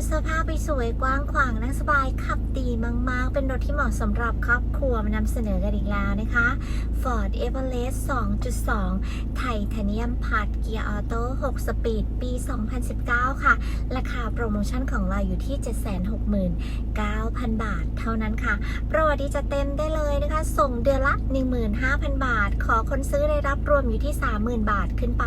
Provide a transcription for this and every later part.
ถสภาพไปสวยกว้างขวางนั่งสบายขับดีมาก ๆ เป็นรถที่เหมาะสำหรับครอบครัวมานำเสนอกันอีกแล้วนะคะ Ford Everest 2.2 ไทเทเนียมพัดเกียร์ออโต้6สปีด ปี 2019 ค่ะ ราคาโปรโมชั่นของเราอยู่ที่ 769,000 บาทเท่านั้นค่ะโปรดีจะเต็มได้เลยนะคะ ส่งเดือนละ 15,000 บาท ขอคนซื้อได้รับรวมอยู่ที่ 30,000 บาทขึ้นไป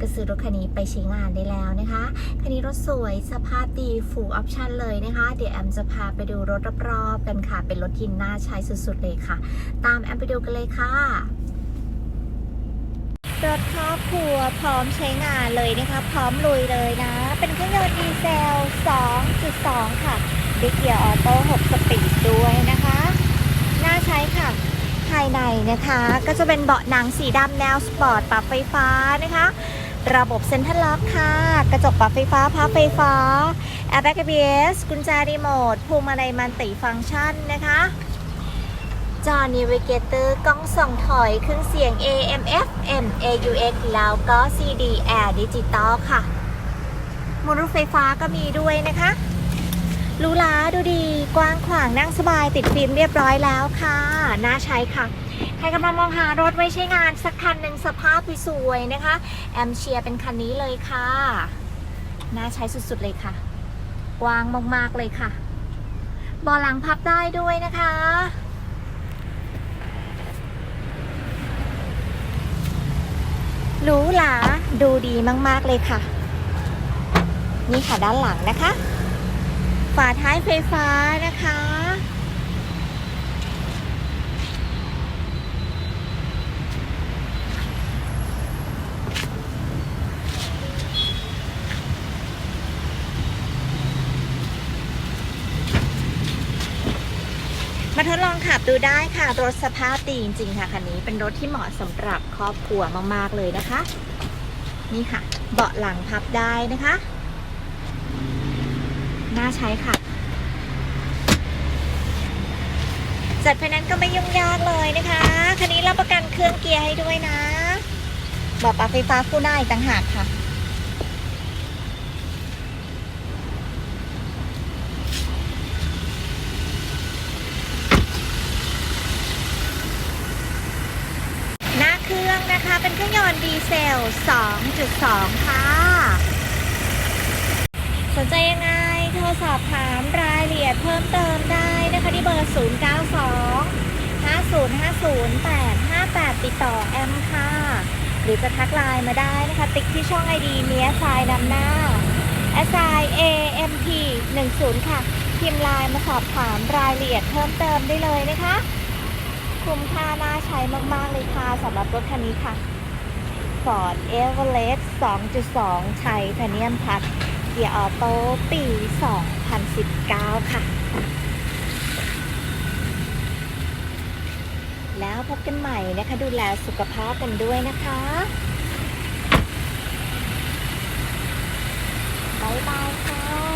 ก็ซื้อรถคันนี้ไปใช้งานได้แล้วนะคะ คันนี้รถสวยสภาพดีฟูลออปชันเลยนะคะ เดี๋ยวแอมจะพาไปดูรถรอบๆกันค่ะ เป็นรถที่น่าใช้สุดๆเลยค่ะ ตามแอมไปดูกันเลยค่ะ รถครอบครัวพร้อมใช้งานเลยนะคะ พร้อมลุยเลยนะ เป็นเครื่องยนต์ดีเซล 2.2 ค่ะดิเกียร์ออโต้6สปีดด้วยนะคะ น่าใช้ค่ะ ภายในนะคะ ก็จะเป็นเบาะหนังสีดำแนวสปอร์ตปรับไฟฟ้านะคะ ระบบเซ็นทรัลล็อกค่ะ กระจกปรับไฟฟ้าพับไฟฟ้าแอร์แบ็ก ABS กุญแจรีโมทพวงมาลัยมันติฟังก์ชันนะคะจอนีเวเกเตอร์กล้องส่องถอยเครื่องเสียง AM FM AUX แล้วก็ CD Air Digital ค่ะมอเตอร์ไฟฟ้าก็มีด้วยนะคะ รูหราดูดีกว้างขวางนั่งสบายติดฟิล์มเรียบร้อยแล้วค่ะ น่าใช้ค่ะ ใครกำลังมองหารถไว้ใช้งานสักคันหนึ่งสภาพสวยๆนะคะ แอมเชียเป็นคันนี้เลยค่ะ น่าใช้สุดๆเลยค่ะ กว้างมากๆเลยค่ะบาะหลังพับได้ด้วยนะคะหรูหราดูดีมากๆเลยค่ะ นี่ค่ะด้านหลังนะคะ ฝาท้ายไฟฟ้านะคะ มาทดลองขับดูได้ค่ะ รถสภาพดีจริงๆค่ะคันนี้เป็นรถที่เหมาะสำหรับครอบครัวมากๆเลยนะคะ นี่ค่ะ เบาะหลังพับได้นะคะ น่าใช้ค่ะ จัดไฟแนนซ์ก็ไม่ยุ่งยากเลยนะคะ คันนี้รับประกันเครื่องเกียร์ให้ด้วยนะเบาะปรับไฟฟ้าคู่หน้าอีกต่างหากค่ะ หน้าเครื่องนะคะเป็นเครื่องยนต์ดีเซล 2.2 ค่ะ สนใจยังไง โทรส อบถามรายละเอียดเพิ่มเติมได้นะคะที่เบอร์ 092 5050 858 ติดต่อแอมค่ะ หรือจะทักไลน์มาได้นะคะ ติ๊กที่ช่องไอดีเมียสายนำหน้า s i a m p 10ค่ะพิมพ์ไลน์มาสอบถามรายละเอียดเพิ่มเติมได้เลยนะคะ คุ้มค่าน่าใช้มาก ๆ เลยค่ะสำหรับรถคันนี้ค่ะ Ford Everest 2.2 ไทเทเนียมพัด เกียร์ออโต้ปี 2019 ค่ะ แล้วพบกันใหม่นะคะ ดูแลสุขภาพกันด้วยนะคะ บ๊ายบายค่ะ